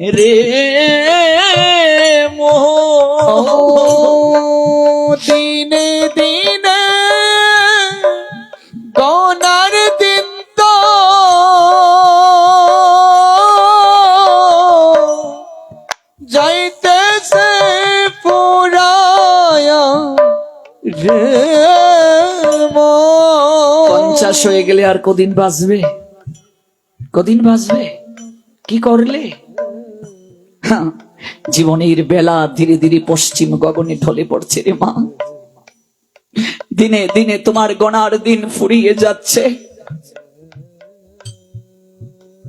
রে মোহ। দিনে দিনে গনার দিন তো। যাইতেছে পুরায়া রে। পঞ্চাশ হয়ে গেলে আর কদিন বাঁচবে? কদিন বাঁচবে? কি করলে? জীবনের বেলা ধীরে ধীরে পশ্চিম গগনে ঢলে পড়ছে রে মা। দিনে দিনে তোমার গণার দিন ফুরিয়ে যাচ্ছে।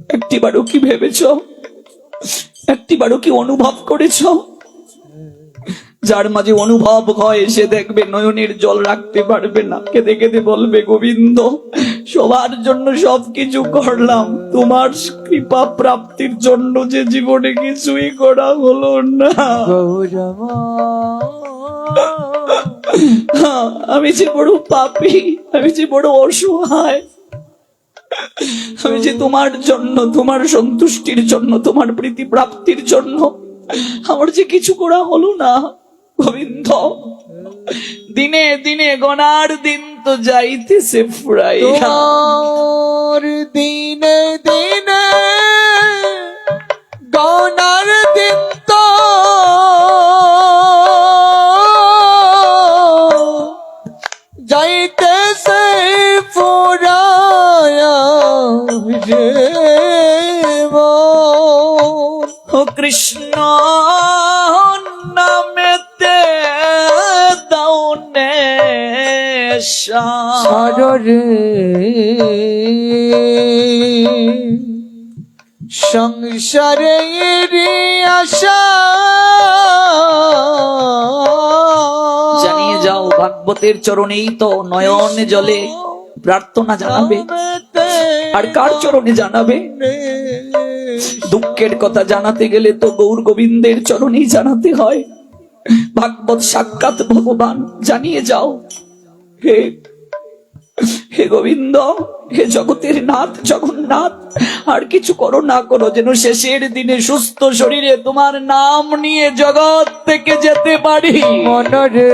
একটিবারও কি ভেবেছ? একটিবারও কি অনুভব করেছ? যার মাঝে অনুভব হয় সে দেখবে নয়নের জল রাখতে পারবে না। কেঁদে কেঁদে বলবে, গোবিন্দ সবার জন্য সবকিছু করলাম। তোমার কৃপা প্রাপ্তির জন্য যে জীবনে কিছুই করা হলো না। হ্যাঁ, আমি যে বড় পাপী আমি যে বড় অসহায় আমি যে তোমার জন্য তোমার সন্তুষ্টির জন্য তোমার প্রীতি প্রাপ্তির জন্য আমার যে কিছু করা হলো না। গোবিন্দ দিনে দিনে গনার দিন তো যাইতেছে ফুরাই দিনে দিনে সারে সংসারে আশা। জানিয়ে যাও ভাগবতের চরণেই তো নয়ন জলে। প্রার্থনা জানাবে। আর কার চরণে জানাবে? দুঃখের কথা জানাতে গেলে তো গৌর গোবিন্দের চরণেই জানাতে হয়। ভাগবত সাক্ষাৎ ভগবান, জানিয়ে যাও। হে হে গোবিন্দ, হে জগতের নাথ, জগন্নাথ, আর কিছু করো না করো, যেন শেষের দিনে সুস্থ শরীরে তোমার নাম নিয়ে জগৎ থেকে যেতে পারি। মনরে।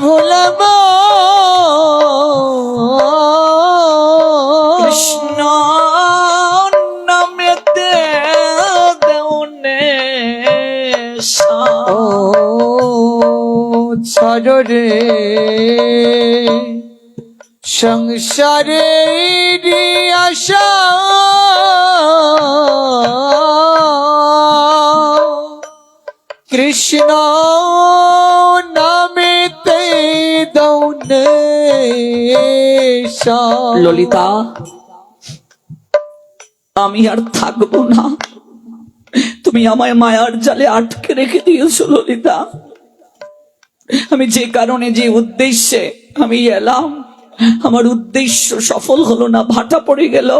ভোলাম ছড়রে। সংসারে আশা। কৃষ্ণ নামেতে দৌনে ললিতা, আমি আর থাকব না। তুমি আমায় মায়ার জালে আটকে রেখে দিয়েছ, ললিতা। আমি যে কারণে, যে উদ্দেশ্যে আমি এলাম, আমার উদ্দেশ্য সফল হলো না, ভাটা পড়ে গেল,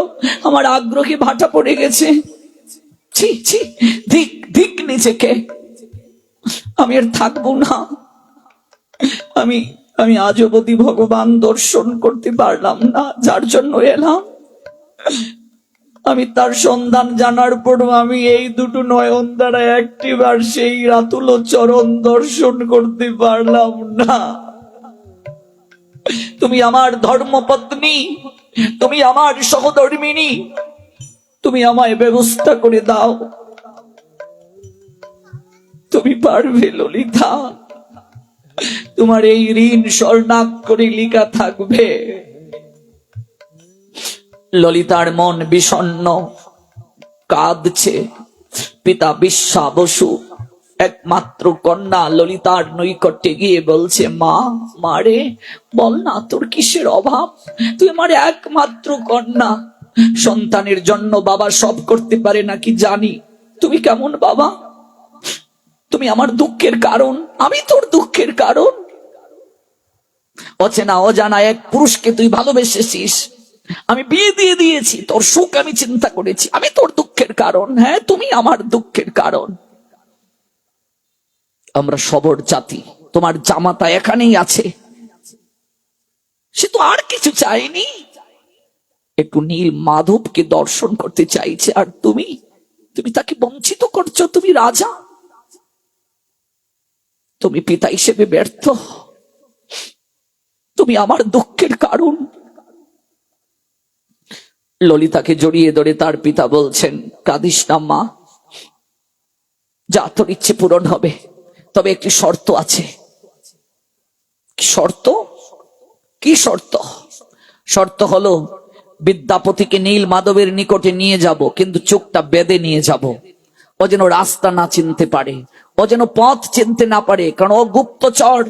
আমার আগ্রহে ভাটা পড়ে গেছে। ছি ছি, দিক দিক নিজেকে। আমি আর থাকব না। আমি আমি আজ অবধি ভগবান দর্শন করতে পারলাম না, যার জন্য এলাম। আমি তার সন্ধান জানার পরও আমি এই দুটো নয়ন দ্বারা একটিবার সেই রাতুল চরণ দর্শন করতে পারলাম না। তুমি আমার ধর্মপত্নী, তুমি আমার সহধর্মিনী, তুমি আমায় ব্যবস্থা করে দাও। তুমি পারবে, ললিতা। তোমার এই ঋণ স্বর্ণাক করে লিখা থাকবে। ললিতার মন বিষণ্ণ, কাঁদছে। পিতা বিশ্বা বসু একমাত্র কন্যা ললিতার নৈকট্যে গিয়ে বলছে, মা মারে বল না, তোর কিসের অভাব? তুই আমার একমাত্র কন্যা। সন্তানের জন্য বাবা সব করতে পারে নাকি জানি। তুমি কেমন বাবা? তুমি আমার দুঃখের কারণ। আমি তোর দুঃখের কারণ। অচেনা অজানা এক পুরুষকে তুই ভালোবেসেছিস। আমি বিয়ে দিয়ে দিয়েছি, তোর সুখ আমি চিন্তা করেছি। আমি তোর দুঃখের কারণ হ্যাঁ তুমি আমার দুঃখের কারণ। আমরা সবর জাতি, তোমার জামাতা এখানেই আছে। সে তো আর কিছু চায়নি। একটু নীল মাধবকে দর্শন করতে চাইছে, আর তুমি তুমি তাকে বঞ্চিত করছ, তুমি রাজা। তুমি পিতা হিসেবে ব্যর্থ। তুমি আমার দুঃখের কারণ। ললিতাকে জড়িয়ে ধরে তার পিতা বলছেন, কাঁদিস না মা, যা তোর ইচ্ছে পূরণ হবে, তবে একটি শর্ত আছে। শর্ত? কি শর্ত? শর্ত হলো, বিদ্যাপতিকে নীল মাধবের নিকটে নিয়ে যাব, কিন্তু চোখটা বেঁধে নিয়ে যাব। ও যেন রাস্তা না চিনতে পারে, ও যেন পথ চিনতে না পারে, কারণ ও গুপ্তচর।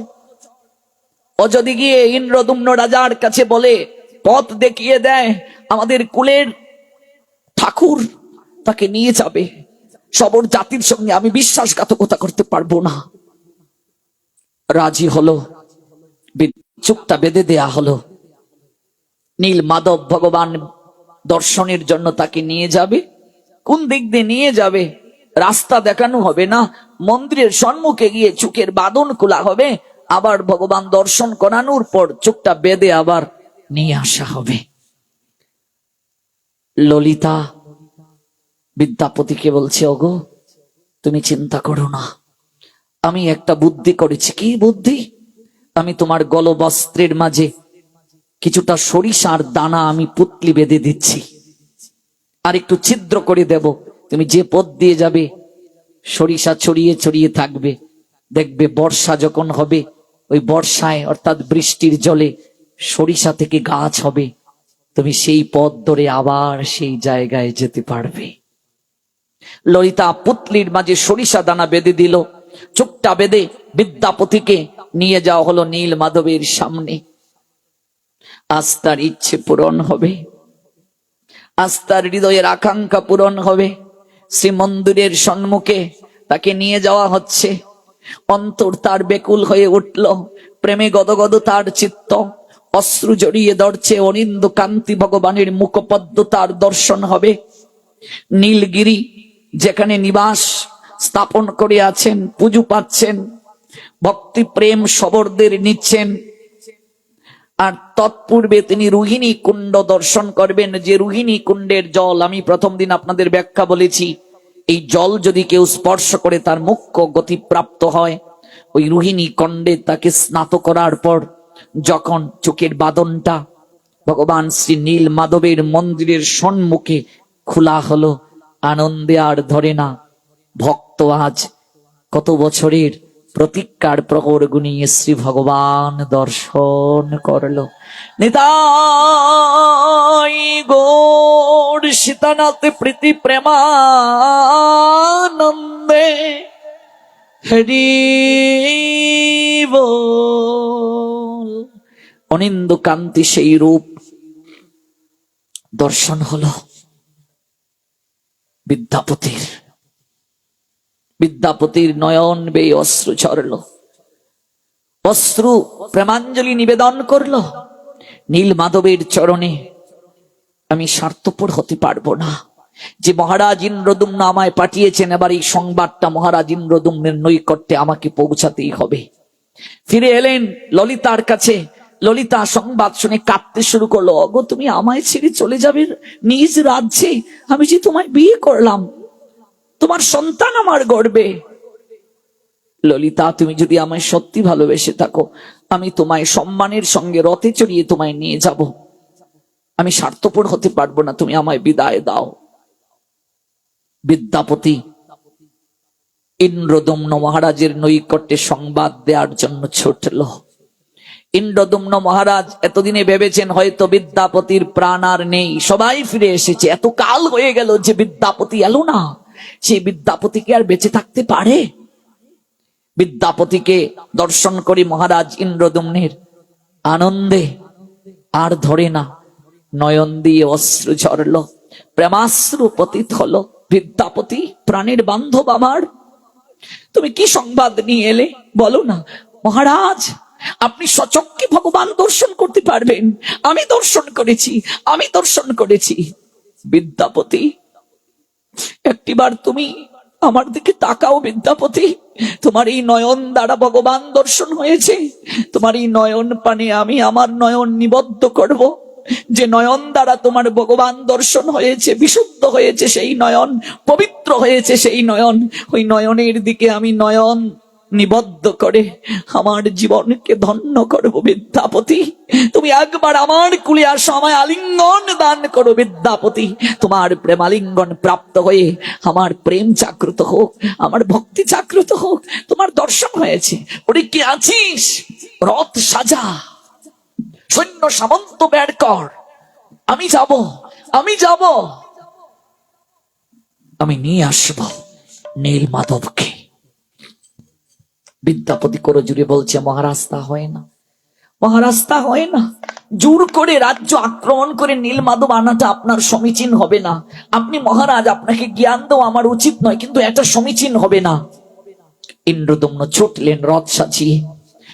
ও যদি গিয়ে ইন্দ্রদুম্ন রাজার কাছে বলে পথ দেখিয়ে দেয়, আমাদের কুলের ঠাকুর তাকে নিয়ে যাবে। সবর জাতির সঙ্গে আমি বিশ্বাসঘাতকতা করতে পারব না। রাজি হলো চুপটা বেঁধে দেয়া হলো। নীল মাধব ভগবান দর্শনের জন্য তাকে নিয়ে যাবে। কোন দিক দিয়ে নিয়ে যাবে? রাস্তা দেখানো হবে না, মন্দিরের সম্মুখে গিয়ে চুকের বাদন খোলা হবে, আবার ভগবান দর্শন করানোর পর চোখটা বেঁধে আবার নিয়ে আসা হবে। ললিতা, বিদ্যাপতিকে বলছে, ওগো, তুমি চিন্তা করো না। আমি একটা বুদ্ধি করেছি। কি বুদ্ধি? আমি তোমার গলবস্ত্রের মাঝে কিছুটা সরিষার দানা আমি পুতলি বেঁধে দিচ্ছি। আর একটু ছিদ্র করে দেব। তুমি যে পথ দিয়ে যাবে, সরিষা ছড়িয়ে ছড়িয়ে থাকবে। দেখবে বর্ষা যখন হবে, ওই বর্ষায় অর্থাৎ বৃষ্টির জলে সরিষা থেকে গাছ হবে, তুমি সেই পথ ধরে আবার সেই জায়গায় যেতে পারবে। ললিতা পুতলির মাঝে সরিষা দানা বেঁধে দিল। চোখটা বেঁধে বিদ্যাপতিকে নিয়ে যাওয়া হলো নীল মাধবের সামনে। আজ তার ইচ্ছে পূরণ হবে। আজ তার হৃদয়ের আকাঙ্ক্ষা পূরণ হবে। শ্রীমন্দিরের সম্মুখে তাকে নিয়ে যাওয়া হচ্ছে। অন্তর তার বেকুল হয়ে উঠল। প্রেমে গদগদ তার চিত্ত। অশ্রু জড়িয়ে ধরছে, অনিন্দ কান্তি ভগবানের মুখপদ্ম তার দর্শন হবে। নীলগিরি, যেখানে নিবাস স্থাপন করে আছেন, পুজো পাচ্ছেন, ভক্তি প্রেম সবরদের নিচ্ছেন। আর তৎপূর্বে তিনি রোহিণী কুণ্ড দর্শন করবেন, যে রোহিণী কুণ্ডের জল আমি প্রথম দিন আপনাদের ব্যাখ্যা বলেছি। এই জল যদি কেউ স্পর্শ করে, তার মুখ্য গতিপ্রাপ্ত হয়। ওই রোহিণী কুণ্ডে তাকে স্নাত করার পর যখন চোখের বাদনটা ভগবান শ্রী নীল মাধবের মন্দিরের সম্মুখে খোলা হলো, আনন্দে আর ধরে না ভক্ত আজ কত বছরের প্রতীক্ষার প্রহর গুনিয়ে শ্রী ভগবান দর্শন করল নিতাই গৌর সীতানাথ প্রীতি প্রেমানন্দে হরি বল। অনিন্দ কান্তি সেই রূপ। দর্শন হলো বিদ্যাপতির। বিদ্যাপতির নয়ন বেয়ে অশ্রু ঝরল। অশ্রু প্রেমাঞ্জলি নিবেদন করল। নীল মাধবের চরণে, আমি স্বার্থপর হতে পারব না। যে মহারাজ ইন্দ্রদুম্ন আমায় পাঠিয়েছেন, এবার এই সংবাদটা মহারাজ ইন্দ্রদুম্নের নৈকট্যে আমাকে পৌঁছাতেই হবে। ফিরে এলেন ললিতার কাছে ললিতা সংবাদ শুনে কাঁদতে শুরু করল। অগো, তুমি আমায় ছেড়ে চলে যাবে নিজ রাজ্যে? আমি যে তোমায় বিয়ে করলাম, তোমার সন্তান আমার গর্বে ললিতা, তুমি যদি আমায় সত্যি ভালোবেসে থাকো, আমি তোমায় সম্মানের সঙ্গে রথে চড়িয়ে তোমায় নিয়ে যাব। আমি স্বার্থপর হতে পারব না, তুমি আমায় বিদায় দাও। বিদ্যাপতি, ইন্দ্রদম্ন মহারাজের নৈকট্যে সংবাদ দেওয়ার জন্য ছুটল। ইন্দ্রদম্ন মহারাজ এতদিনে ভেবেছেন হয়তো বিদ্যাপতির প্রাণ আর নেই। সবাই ফিরে এসেছে। এত কাল হয়ে গেল যে বিদ্যাপতি এলো না। সেই বিদ্যাপতিকে আর বেঁচে থাকতে পারে? বিদ্যাপতিকে দর্শন করে মহারাজ ইন্দ্রদুম্নের। আনন্দে আর ধরে না। নয়ন দিয়ে অশ্রু ঝরল। প্রেমাশ্রু পতিত হলো। বিদ্যাপতি, প্রাণের বান্ধব আমার। তুমি কি সংবাদ নিয়ে এলে? বলো না। মহারাজ আপনি সচক্ষে ভগবান দর্শন করতে পারবেন। আমি দর্শন করেছি, আমি দর্শন করেছি। বিদ্যাপতি, একটিবার তুমি আমার দিকে তাকাও বিদ্যাপতি। তোমার এই নয়ন দ্বারা ভগবান দর্শন হয়েছে। তোমার এই নয়ন পানে আমি আমার নয়ন নিবদ্ধ করব। যে নয়ন দ্বারা তোমার ভগবান দর্শন হয়েছে, বিশুদ্ধ হয়েছে, সেই নয়ন পবিত্র হয়েছে, সেই নয়ন। ওই নয়নের দিকে আমি নয়ন নিবদ্ধ করে আমার জীবনকে ধন্য করব বিদ্যাপতি তুমি একবার আমার কুলে আসো আমায় আলিঙ্গন দান করো বিদ্যাপতি তোমার প্রেমালিঙ্গন প্রাপ্ত হয়ে আমার প্রেম জাগ্রত হোক, আমার ভক্তি জাগ্রত হোক, তোমার দর্শন হয়েছে। ওরে কি আছিস? রথ সাজা। সৈন্য সামন্ত বের কর। আমি যাব আমি যাব। আমি নিয়ে আসব নীল মাধবকে বিদ্যাপতি করে জুড়ে বলছে মহারাস্তা হয় না। মহারাস্তা হয় না। জোর করে রাজ্য আক্রমণ করে নীল মাধব আনাটা আপনার সমীচীন হবে না। আপনি মহারাজ, আপনাকে জ্ঞান দেওয়া আমার উচিত নয়, কিন্তু এটা সমীচীন হবে না। ইন্দ্রদম্ন ছুটলেন রথ সাজিয়ে।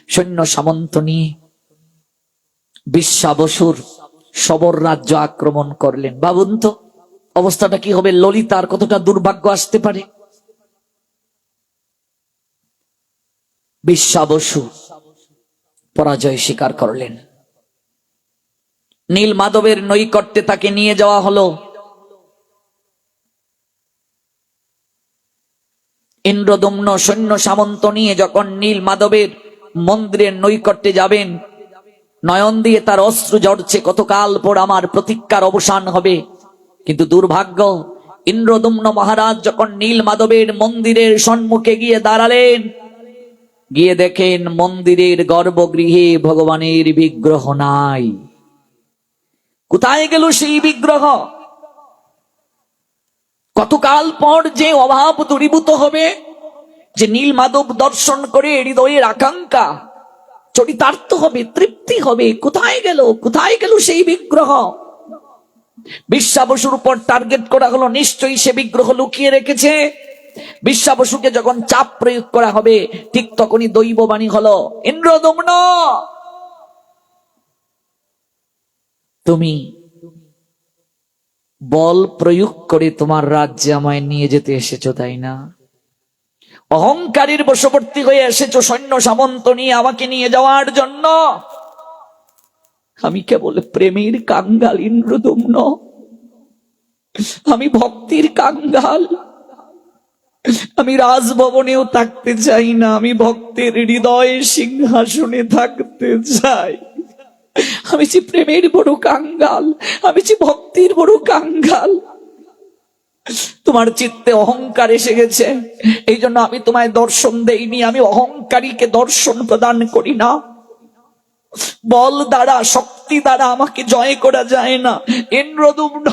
সৈন্য সামন্ত নিয়ে বিশ্বাবসুর সবর রাজ্য আক্রমণ করলেন। ভাবুন তো, অবস্থাটা কি হবে? ললিতার কতটা দুর্ভাগ্য আসতে পারে? বিশ্বাবসু পরাজয় স্বীকার করলেন। নীল মাধবের নৈকট্যে তাকে নিয়ে যাওয়া হলো। ইন্দ্রদম্ন সৈন্য সামন্ত নিয়ে যখন নীল মাধবের মন্দিরের নৈকট্যে যাবেন, নয়ন দিয়ে তার অস্ত্র জড়ছে কতকাল পর আমার প্রতিজ্ঞার অবসান হবে? কিন্তু দুর্ভাগ্য, ইন্দ্রদম্ন মহারাজ যখন নীল মাধবের মন্দিরের সম্মুখে গিয়ে দাঁড়ালেন গিয়ে দেখেন মন্দিরের গর্ভগৃহে ভগবানের বিগ্রহ নাই। কোথায় গেল সেই বিগ্রহ? কতকাল পর যে অভাব দূরীভূত হবে, যে নীল মাধব দর্শন করে হৃদয়ের আকাঙ্ক্ষা, চরিতার্থ হবে, তৃপ্তি হবে, কোথায় গেল? কোথায় গেল সেই বিগ্রহ? বিশ্বাবসুর উপর টার্গেট করা হলো, নিশ্চয়ই সে বিগ্রহ লুকিয়ে রেখেছে। বিশ্বাবসুকে যখন চাপ প্রয়োগ করা হবে, ঠিক তখনই দৈববাণী হলো ইন্দ্রদম্ন তুমি বল প্রয়োগ করে তোমার রাজ্যে আমায় নিয়ে যেতে এসেছ, তাই না? অহংকারীর বশবর্তী হয়ে এসেছ, সৈন্য সামন্ত নিয়ে আমাকে নিয়ে যাওয়ার জন্য। আমি কেবল প্রেমের কাঙ্গাল ইন্দ্রদম্ন আমি ভক্তির কাঙ্গাল। আমি রাজভবনেও থাকতে চাই না, আমি ভক্তের হৃদয়ে সিংহাসনে থাকতে চাই। আমি যে প্রেমের বড় কাঙ্গাল, আমি যে ভক্তির বড় কাঙ্গাল। তোমার চিত্তে অহংকার এসে গেছে এই জন্য আমি তোমায় দর্শন দেইনি, আমি অহংকারীকে দর্শন প্রদান করি না। বল দ্বারা, শক্তি দ্বারা আমাকে জয় করা যায় না। ইন্দ্রদুম্ন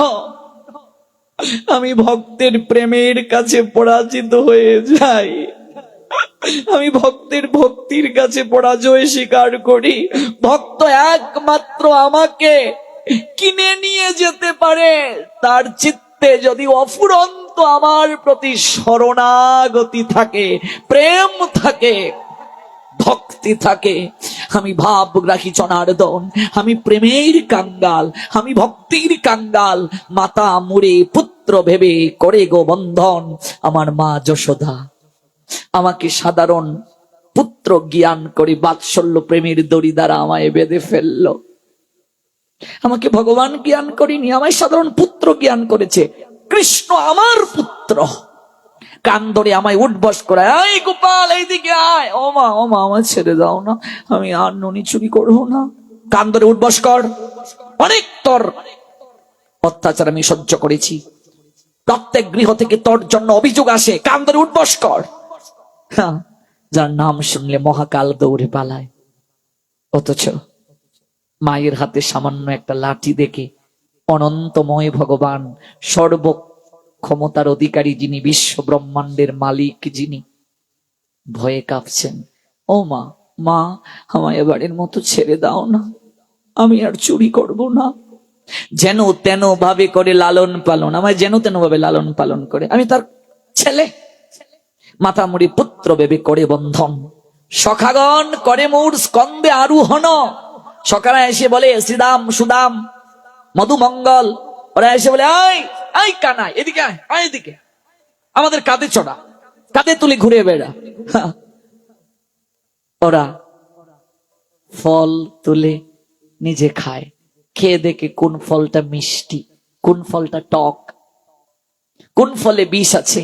আমি ভক্তের প্রেমের কাছে পরাজিত হয়ে যাই। আমি ভক্তের ভক্তির কাছে পরাজয় স্বীকার করি। ভক্ত একমাত্র আমাকে কিনে নিয়ে যেতে পারে। তার চিত্তে যদি অফুরন্ত আমার প্রতি শরণাগতি থাকে, প্রেম থাকে, ভক্তি থাকে আমি ভাবগ্রাহী জনার্দন আমি প্রেমের কাঙ্গাল, আমি ভক্তির কাঙ্গাল, মাতা মুড়ে পুত্র ভেবে করে গো বন্ধন, আমার মা যশোদা। আমাকে সাধারণ পুত্র জ্ঞান করে বাৎসল্য প্রেমের দড়ি দ্বারা আমায় বেঁধে ফেলল। আমাকে ভগবান জ্ঞান করিনি, আমায় সাধারণ পুত্র জ্ঞান করেছে। কৃষ্ণ আমার পুত্র। কান ধরে আমায় উঠবস করে এই গোপাল, এইদিকে আয়। ও মা ও মা আমার ছেড়ে দাও না। আমি আর ননি চুরি করব না। কান ধরে উঠবস কর। অনেক তোর অত্যাচার আমি সহ্য করেছি। প্রত্যেক গৃহ থেকে তোর জন্য অভিযোগ আসে। কান ধরে উঠবস কর। যার নাম শুনলে মহাকাল দৌড়ে পালায়। অথচ মায়ের হাতে সামান্য একটা লাঠি দেখে অনন্তময় ভগবান সর্ব ক্ষমতার অধিকারী যিনি বিশ্ব ব্রহ্মাণ্ডের মালিক যিনি, ভয়ে কাঁপছেন। ও মা মা, আমায় এবারের মতো ছেড়ে দাও না। আমি আর চুরি করব না। যেন তেন ভাবে করে লালন পালন, আমায় যেন তেন ভাবে লালন পালন করে। আমি তার ছেলে। মাথা মুড়ি পুত্র ভেবে করে বন্ধন। সখাগণ করে মোর স্কন্দে আরোহণ। সকালে এসে বলে শ্রীদাম সুদাম, মধুমঙ্গল। ওরা এসে বলে আই আই কানাই, এদিকে আয় আয় এদিকে। আমাদের কাঁধে চড়া, কাঁধে তুলে ঘুরে বেড়া। ওরা ফল তুলে নিজে খায়। খেয়ে দেখে কোন ফলটা মিষ্টি, কোন ফলটা টক, কোন ফলে বিষ আছে।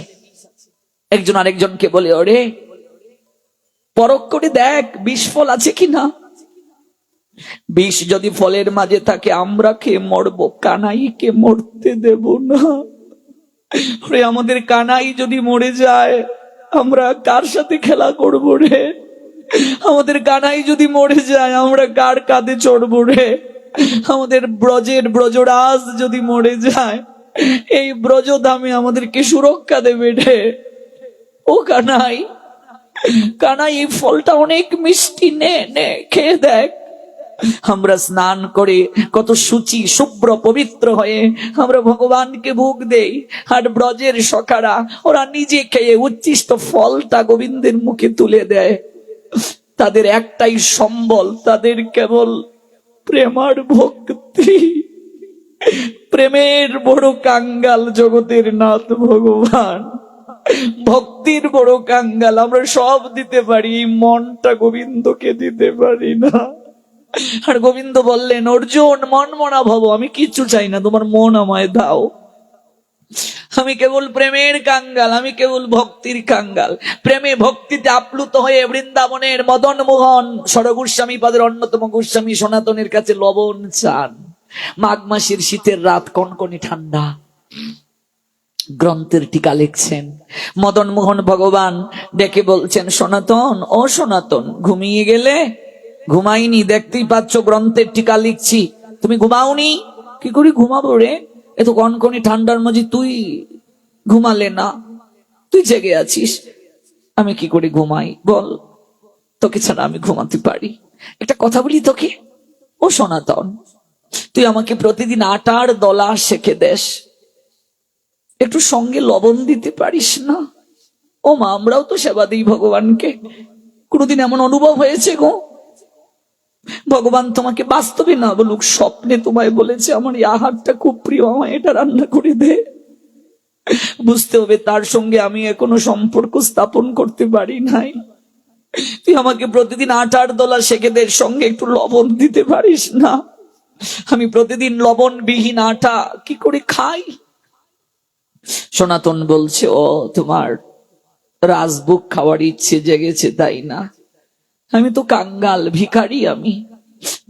একজন আরেকজনকে বলে, ওরে পরক করে দেখ, বিষ ফল আছে কিনা? বিষ যদি ফলের মাঝে থাকে, আমরা খেয়ে মরবো? কানাইকে মরতে দেব না? আমাদের কানাই যদি মরে যায়, আমরা কার সাথে খেলা করব রে? আমাদের কানাই যদি মরে যায়, আমরা কার কাঁধে চড়বো রে? আমাদের ব্রজের ব্রজরাজ যদি মরে যায়, এই ব্রজ দামে আমাদেরকে সুরক্ষা দেবে রে। ও কানাই কানাই, এই ফলটা অনেক মিষ্টি, নে নে, খেয়ে দেখ। আমরা স্নান করে কত সুচি, শুভ্র, পবিত্র হয়ে আমরা ভগবানকে ভোগ দেই। আর ব্রজের সখারা, ওরা নিজে খেয়ে উচ্ছিষ্ট ফলটা গোবিন্দের মুখে তুলে দেয়। তাদের একটাই সম্বল, তাদের কেবল প্রেমার ভক্তি। প্রেমের বড় কাঙ্গাল জগতের নাথ ভগবান। ভক্তির বড় কাঙ্গাল, আমরা সব দিতে পারি, মনটা গোবিন্দকে দিতে পারি না। আর গোবিন্দ বললেন, অর্জুন মন মনা ভব, আমি কিচ্ছু চাই না, তোমার মন আমায় দাও। আমি কেবল প্রেমের কাঙ্গাল, আমি কেবল ভক্তির কাঙ্গাল। প্রেমে ভক্তিতে আপ্লুত হয়ে বৃন্দাবনের মদন মোহন সরগোস্বামী পাদের অন্যতম গোস্বামী সনাতনের কাছে লবণ চান। মাঘ মাসের শীতের রাত কনকনে ঠান্ডা। গ্রন্থের টিকা লিখছেন, মদন মোহন ভগবান, ডেকে বলছেন, সনাতন ও সনাতন ঘুমিয়ে গেলে ঘুমাইনি, দেখতেই পাচ্ছ গ্রন্থের টিকা লিখছি। তুমি ঘুমাওনি? কি করি ঘুমাবো রে? এত কনকনে ঠান্ডার মাঝে তুই ঘুমালে না। তুই জেগে আছিস। আমি কি করে ঘুমাই? বল। তোকে ছাড়া আমি ঘুমাতে পারি। একটা কথা বলি তোকে। ও সনাতন, তুই আমাকে প্রতিদিন আটার দলা শেখে দেশ একটু সঙ্গে লবণ দিতে পারিস না? ও মা আমরাও তো সেবা দিই ভগবানকে। কোনোদিন এমন অনুভব হয়েছে গো? ভগবান তোমাকে বাস্তবে না বলুক, স্বপ্নে তোমায় বলেছে, আমার এই আহারটা খুব প্রিয়, আমায় এটা রান্না করে দে। বুঝতে হবে তার সঙ্গে আমি এখনও সম্পর্ক স্থাপন করতে পারি নাই। তুই আমাকে প্রতিদিন আটার দোলা শেখেদের সঙ্গে একটু লবণ দিতে পারিস না? আমি প্রতিদিন লবণ বিহীন আটা কি করে খাই? সনাতন বলছে, ও, তোমার রাজভোগ খাওয়ার ইচ্ছে জেগেছে, তাই না? আমি তো কাঙ্গাল, ভিখারি আমি।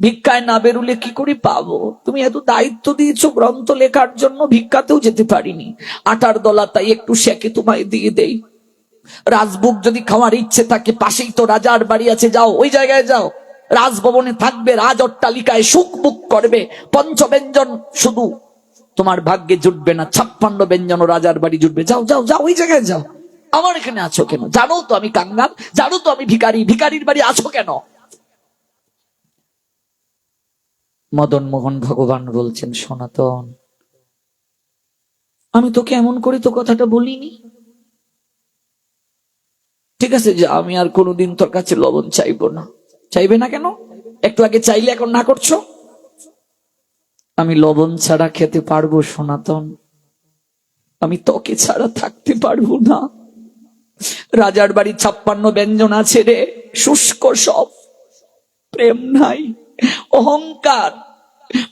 ভিক্ষায় না বেরুলে কি করে পাবো? তুমি এত দায়িত্ব দিয়েছ গ্রন্থ লেখার জন্য, ভিক্ষাতেও যেতে পারিনি। আটার দলা তাই একটু শেখে তোমায় দিয়ে দেই। রাজভোগ যদি খাওয়ার ইচ্ছে থাকে, পাশেই তো রাজার বাড়ি আছে, যাও, ওই জায়গায় যাও। রাজভবনে থাকবে, রাজ অট্টালিকায় সুখ বুক করবে, পঞ্চব্যঞ্জন শুধু। তোমার ভাগ্যে জুটবে না, ছাপ্পান্ন ব্যঞ্জন রাজার বাড়ি জুটবে। যাও যাও যাও, ওই জায়গায় যাও। আমার এখানে আছো কেন? জানো তো আমি কাঙ্গাল জানো তো আমি ভিখারি, ভিখারির বাড়ি আছো কেন? মদন মোহন ভগবান বলছেন, সনাতন। আমি তোকে এমন করে তো কথাটা বলিনি। ঠিক আছে, যে, আমি আর কোনোদিন তোর কাছে লবণ চাইব না। চাইবে না কেন? একটু আগে চাইলে এখন না করছ? আমি লবণ ছাড়া খেতে পারব, সনাতন। আমি তোকে ছাড়া থাকতে পারব না। রাজার বাড়ি ছাপ্পান্ন ব্যঞ্জন আছে রে, শুষ্ক সব। প্রেম নাই, অহংকার।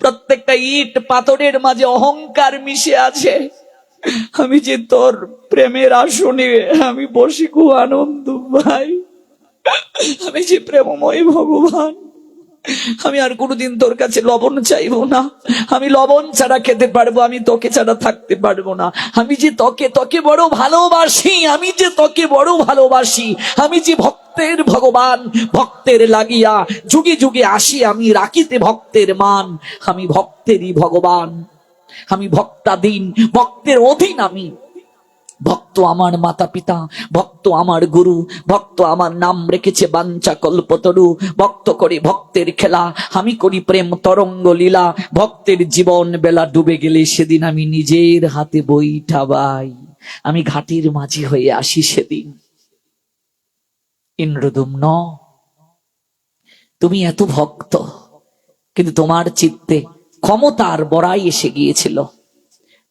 প্রত্যেকটা ইট পাথরের মাঝে অহংকার মিশে আছে। আমি যে তোর প্রেমের আসনে, আমি বসি খুব আনন্দ ভাই। আমি যে প্রেমময় ভগবান। আমি আর কোনোদিন তোর কাছে লবণ চাইব না। আমি লবণ ছাড়া খেতে পারব, আমি তোকে ছাড়া থাকতে পারব না। আমি যে তোকে তোকে বড় ভালোবাসি, আমি যে তোকে বড় ভালোবাসি, আমি যে ভক্তের ভগবান, ভক্তের লাগিয়া যুগে যুগে আসি, আমি রাখিতে ভক্তের মান, আমি ভক্তেরই ভগবান। আমি ভক্তাধীন, ভক্তের অধীন আমি। ভক্ত আমার মাতা পিতা, ভক্ত আমার গুরু, ভক্ত আমার নাম রেখেছে বাঞ্চা কল্পতরু। ভক্ত করে ভক্তের খেলা, আমি করি প্রেম তরঙ্গ লীলা। ভক্তের জীবন বেলা ডুবে গেলে সেদিন আমি নিজের হাতে বইঠাবাই আমি ঘাটির মাঝি হয়ে আসি সেদিন। ইন্দ্রদুম ন তুমি এত ভক্ত, কিন্তু তোমার চিত্তে ক্ষমতার বড়াই এসে গিয়েছিল।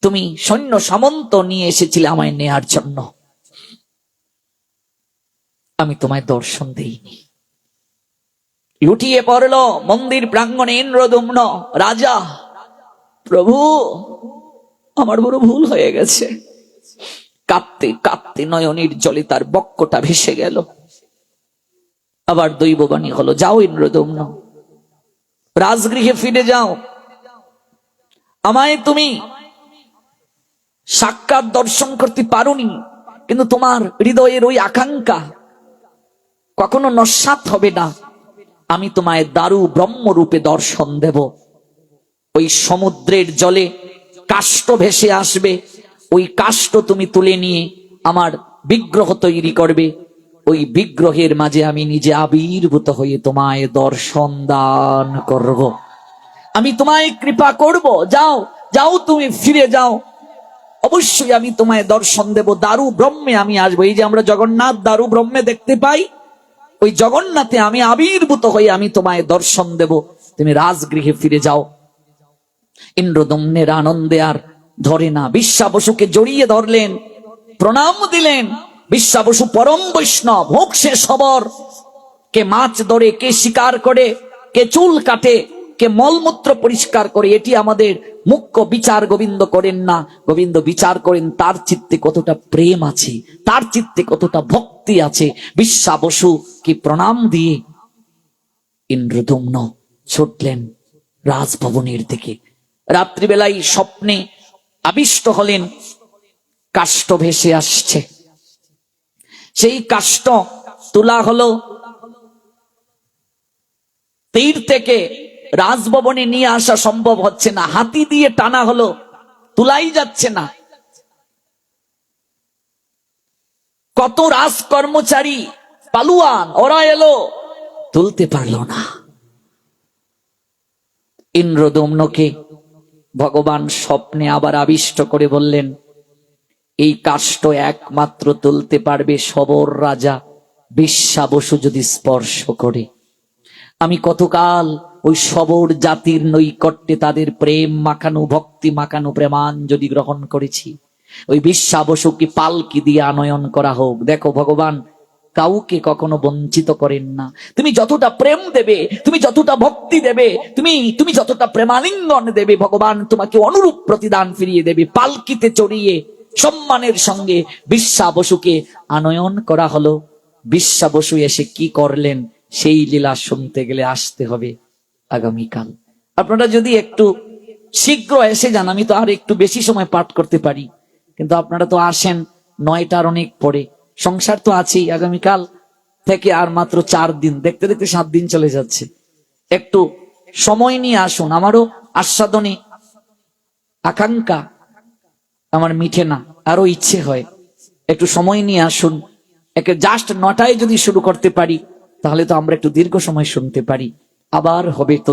তুমি সৈন্য সামন্ত নিয়ে এসেছিলে আমায় নেয়ার জন্য। আমি তোমায় দর্শন দেইনি। লুটিয়ে পড়ল মন্দির প্রাঙ্গণে ইন্দ্রদুম্ন, রাজা, প্রভু, আমার বড় ভুল হয়ে গেছে। কাঁদতে কাঁদতে নয়নের জলে তার বক্কটা ভেসে গেল। আবার দৈববাণী হলো, যাও ইন্দ্রদম্ন, রাজগৃহে ফিরে যাও। আমায় তুমি সাক্ষাৎ দর্শন করতে পারোনি, কিন্তু তোমার হৃদয়ের ওই আকাঙ্ক্ষা কখনো নস্বাত হবে না। আমি তোমায় দারু ব্রহ্মরূপে দর্শন দেব। ওই সমুদ্রের জলে কাষ্ঠ ভেসে আসবে। ওই কাষ্ঠ তুমি তুলে নিয়ে আমার বিগ্রহ তৈরি করবে। ওই বিগ্রহের মাঝে আমি নিজে আবির্ভূত হয়ে তোমায় দর্শন দান করব। আমি তোমায় কৃপা করব। যাও যাও তুমি ফিরে যাও। অবশ্যই আমি তোমায় দর্শন দেব, দারু ব্রহ্মে আমি আসব। এই যে আমরা জগন্নাথ দারু ব্রহ্মে দেখতে পাই, ওই জগন্নাথে আমি আবির্ভূত হয়ে আমি তোমায় দর্শন দেব। তুমি রাজগৃহে ফিরে যাও। ইন্দ্রদম্নের আনন্দে আর ধরে না বিশ্বা বসুকে জড়িয়ে ধরলেন, প্রণাম দিলেন। বিশ্বা বসু পরম বৈষ্ণব হোক সে সবর। কে মাছ ধরে, কে শিকার করে, কে চুল কাটে কে মলমূত্র পরিষ্কার করে, এটি আমাদের মুখ্য বিচার গোবিন্দ করেন না। গোবিন্দ বিচার করেন, তার চিত্তে কতটা প্রেম আছে, তার চিত্তে কতটা ভক্তি আছে। বিশ্বা বসু কি প্রণাম দিয়ে ইন্দ্রদম্ন ছুটলেন রাজভবনের দিকে। রাত্রিবেলায় স্বপ্নে আবিষ্ট হলেন, কাষ্ঠ ভেসে আসছে। সেই কাষ্ঠ তোলা হলো তীর থেকে রাজভবনে নিয়ে আসা সম্ভব হচ্ছে না। হাতি দিয়ে টানা হলো, তুলাই যাচ্ছে না। কত রাজ কর্মচারী পালুয়ান, ওরা এলো, তুলতে পারল না। ইন্দ্রদম্নকে ভগবান স্বপ্নে আবার আবিষ্ট করে বললেন, এই কাষ্ট একমাত্র তুলতে পারবে সবর রাজা, বিশ্বা বসু যদি স্পর্শ করে। আমি কতকাল ওই সবর জাতির নৈকট্যে তাদের প্রেম মাখানো, ভক্তি মাখানো প্রেমাঞ্জলি গ্রহণ করেছি। ওই বিশ্বা বসুকে পালকি দিয়ে আনয়ন করা হোক। দেখো ভগবান, কাউকে কখনো বঞ্চিত করেন না। তুমি যতটা প্রেম দেবে, তুমি যতটা ভক্তি দেবে, তুমি তুমি যতটা প্রেমালিঙ্গন দেবে, ভগবান তোমাকে অনুরূপ প্রতিদান ফিরিয়ে দেবে। পালকিতে চড়িয়ে সম্মানের সঙ্গে বিশ্বা বসুকে আনয়ন করা হলো। বিশ্বা বসু এসে কি করলেন, সেই লীলা শুনতে গেলে আসতে হবে। আগামীকাল। আপনারা যদি একটু শীঘ্র এসে যান, আমি তো আর একটু বেশি সময় পাঠ করতে পারি। কিন্তু আপনারা তো আসেন নয়টার অনেক পরে। সংসার তো আছেই, আগামীকাল থেকে আর মাত্র চার দিন। দেখতে দেখতে সাত দিন চলে যাচ্ছে। একটু সময় নিয়ে আসুন। আমারও আস্বাদনে আকাঙ্ক্ষা, আমার মিঠে না, আরও ইচ্ছে হয়। একটু সময় নিয়ে আসুন। একে জাস্ট নটায় যদি শুরু করতে পারি, তাহলে তো আমরা একটু দীর্ঘ সময় শুনতে পারি। আবার হবে তো